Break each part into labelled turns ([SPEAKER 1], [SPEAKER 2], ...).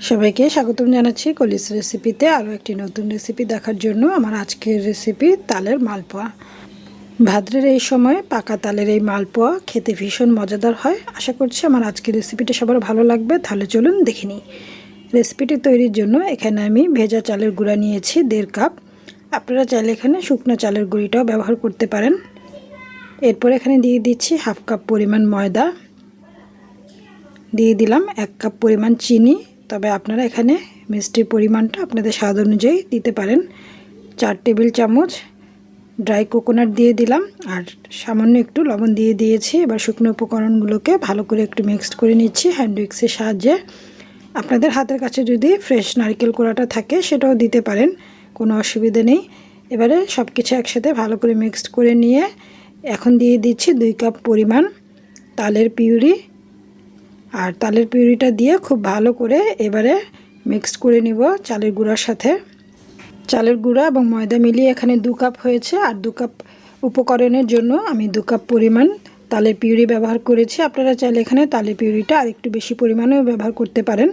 [SPEAKER 1] সবাইকে স্বাগতম জানাচ্ছি কলিস রেসিপিতে আরও একটি নতুন রেসিপি দেখার জন্য আমার আজকের রেসিপি তালের মালপোয়া। ভাদ্রের এই সময় পাকা তালের এই মালপোয়া খেতে ভীষণ মজাদার হয়। আশা করছি আমার আজকের রেসিপিটা সবার ভালো লাগবে। তাহলে চলুন দেখে নিই। রেসিপিটি তৈরির জন্য এখানে আমি ভেজা চালের গুঁড়া নিয়েছি দেড় কাপ। আপনারা চাইলে এখানে শুকনো চালের গুঁড়িটাও ব্যবহার করতে পারেন। এরপর এখানে দিয়ে দিচ্ছি হাফ কাপ পরিমাণ ময়দা। দিয়ে দিলাম এক কাপ পরিমাণ চিনি। তবে আপনারা এখানে মিষ্টির পরিমাণটা আপনাদের স্বাদ অনুযায়ী দিতে পারেন। চার টেবিল চামচ ড্রাই কোকোনাট দিয়ে দিলাম আর সামান্য একটু লবণ দিয়ে দিয়েছি। এবার শুকনো উপকরণগুলোকে ভালো করে একটু মিক্সড করে নিচ্ছি হ্যান্ড উইক্সের সাহায্যে। আপনাদের হাতের কাছে যদি ফ্রেশ নারকেল কোড়াটা থাকে সেটাও দিতে পারেন, কোনো অসুবিধে নেই। এবারে সব কিছু একসাথে ভালো করে মিক্সড করে নিয়ে এখন দিয়ে দিচ্ছি দুই কাপ পরিমাণ তালের পিউরি আর তালের পিউরিটা দিয়ে খুব ভালো করে এবারে মিক্সড করে নিব চালের গুঁড়ার সাথে। চালের গুঁড়া এবং ময়দা মিলিয়ে এখানে দু কাপ হয়েছে আর দু কাপ উপকরণের জন্য আমি দু কাপ পরিমাণ তালের পিউরি ব্যবহার করেছি। আপনারা চাইলে এখানে তালের পিউরিটা আর একটু বেশি পরিমাণেও ব্যবহার করতে পারেন।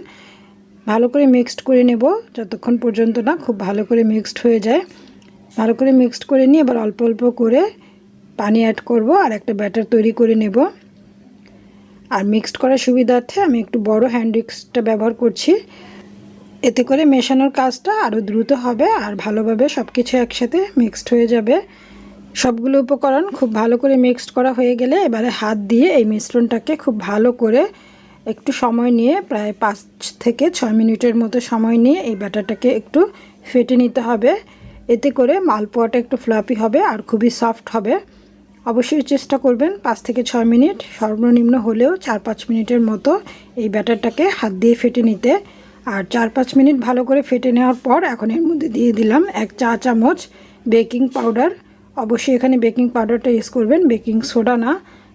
[SPEAKER 1] ভালো করে মিক্সড করে নেব, যতক্ষণ পর্যন্ত না খুব ভালো করে মিক্সড হয়ে যায়। ভালো করে মিক্সড করে নিয়ে এবার অল্প অল্প করে পানি অ্যাড করব আর একটা ব্যাটার তৈরি করে নেব। আর মিক্সড করার সুবিধার্থে আমি একটু বড় হ্যান্ড উইক্সটা ব্যবহার করছি। এতে করে মেশানোর কাজটা আরও দ্রুত হবে আর ভালোভাবে সব কিছু একসাথে মিক্সড হয়ে যাবে। সবগুলো উপকরণ খুব ভালো করে মিক্সড করা হয়ে গেলে এবারে হাত দিয়ে এই মিশ্রণটাকে খুব ভালো করে একটু সময় নিয়ে প্রায় পাঁচ থেকে ছয় মিনিটের মতো সময় নিয়ে এই ব্যাটারটাকে একটু ফেটে নিতে হবে। এতে করে মালপোয়াটা একটু ফ্লাপি হবে আর খুবই সফট হবে। অবশ্যই চেষ্টা করবেন পাঁচ থেকে ছয় মিনিট সর্বনিম্ন হলেও চার পাঁচ মিনিটের মতো এই ব্যাটারটাকে হাত দিয়ে ফেটে নিতে। আর চার পাঁচ মিনিট ভালো করে ফেটে নেওয়ার পর এখন এর মধ্যে দিয়ে দিলাম এক চা চামচ বেকিং পাউডার। অবশ্যই এখানে বেকিং পাউডারটা ইউজ করবেন, বেকিং সোডা না।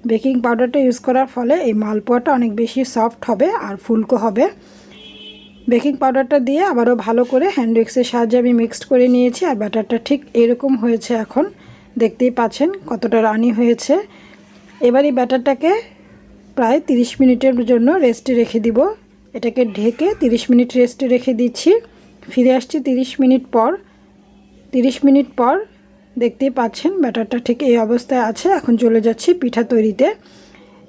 [SPEAKER 1] বেকিং পাউডারটা ইউজ করার ফলে এই মালপোয়াটা অনেক বেশি সফট হবে আর ফুলকো হবে। বেকিং পাউডারটা দিয়ে আবারও ভালো করে হ্যান্ড উইক্সের সাহায্যে আমি মিক্সড করে নিয়েছি আর ব্যাটারটা ঠিক এরকম হয়েছে এখন। দেখতেই পাচ্ছেন কতটা রানি হয়েছে। এবার এই ব্যাটারটাকে প্রায় 30 মিনিটের জন্য রেস্টে রেখে দিব। এটাকে ঢেকে 30 মিনিট রেস্টে রেখে দিচ্ছি। ফিরে আসছি 30 মিনিট পর। 30 মিনিট পর দেখতেই পাচ্ছেন ব্যাটারটা ঠিক এই অবস্থায় আছে। এখন চলে যাচ্ছি পিঠা তৈরিতে।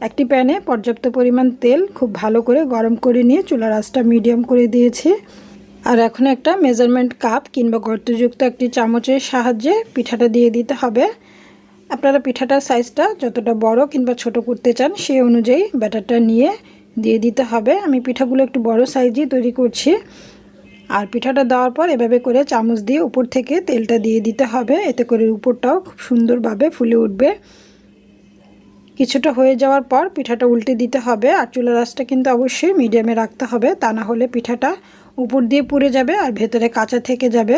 [SPEAKER 1] একটি প্যানে পর্যাপ্ত পরিমাণ তেল খুব ভালো করে গরম করে নিয়ে চুলার আঁচটা মিডিয়াম করে দিয়েছি। আর এখন একটা মেজারমেন্ট কাপ কিংবা গর্তযুক্ত একটি চামচের সাহায্যে পিঠাটা দিয়ে দিতে হবে। আপনারা পিঠাটার সাইজটা যতটা বড় কিংবা ছোট করতে চান, সেই অনুযায়ী ব্যাটারটা নিয়ে দিয়ে দিতে হবে। আমি পিঠাগুলো একটু বড় সাইজই তৈরি করছি। আর পিঠাটা দেওয়ার পর এভাবে করে চামচ দিয়ে উপর থেকে তেলটা দিয়ে দিতে হবে। এতে করে উপরটাও খুব সুন্দরভাবে ফুলে উঠবে। কিছুটা হয়ে যাওয়ার পর পিঠাটা উল্টে দিতে হবে। আর চুলার আঁচটা কিন্তু অবশ্যই মিডিয়ামে রাখতে হবে। তা না হলে পিঠাটা উপর দিয়ে পুড়ে যাবে আর ভেতরে কাঁচা থেকে যাবে।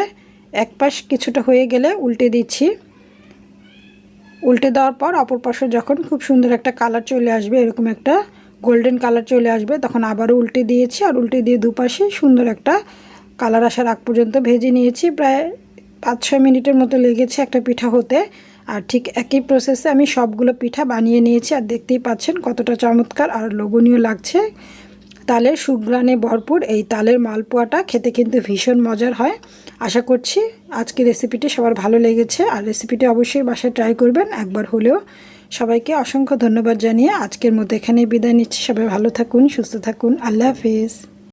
[SPEAKER 1] এক পাশ কিছুটা হয়ে গেলে উল্টে দিচ্ছি। উল্টে দেওয়ার পর অপর পাশে যখন খুব সুন্দর একটা কালার চলে আসবে, এরকম একটা গোল্ডেন কালার চলে আসবে, তখন আবারও উল্টে দিয়েছি আর উল্টে দিয়ে দুপাশে সুন্দর একটা কালার আসার আগ পর্যন্ত ভেজে নিয়েছি। প্রায় পাঁচ ছয় মিনিটের মতো লেগেছে একটা পিঠা হতে। আর ঠিক একই প্রসেসে আমি সবগুলো পিঠা বানিয়ে নিয়েছি। আর দেখতেই পাচ্ছেন কতটা চমৎকার আর লোভনীয় লাগছে। তালের সুগ্রানে ভরপুর এই তালের মালপোয়াটা খেতে কিন্তু ভীষণ মজার হয়। আশা করছি আজকে রেসিপিটি সবার ভালো লেগেছে আর রেসিপিটি অবশ্যই বাসায় ট্রাই করবেন একবার হলেও। সবাইকে অসংখ্য ধন্যবাদ জানিয়ে আজকের মতো এখানেই বিদায় নিচ্ছি। সবাই ভালো থাকুন, সুস্থ থাকুন। আল্লাহ হাফিজ।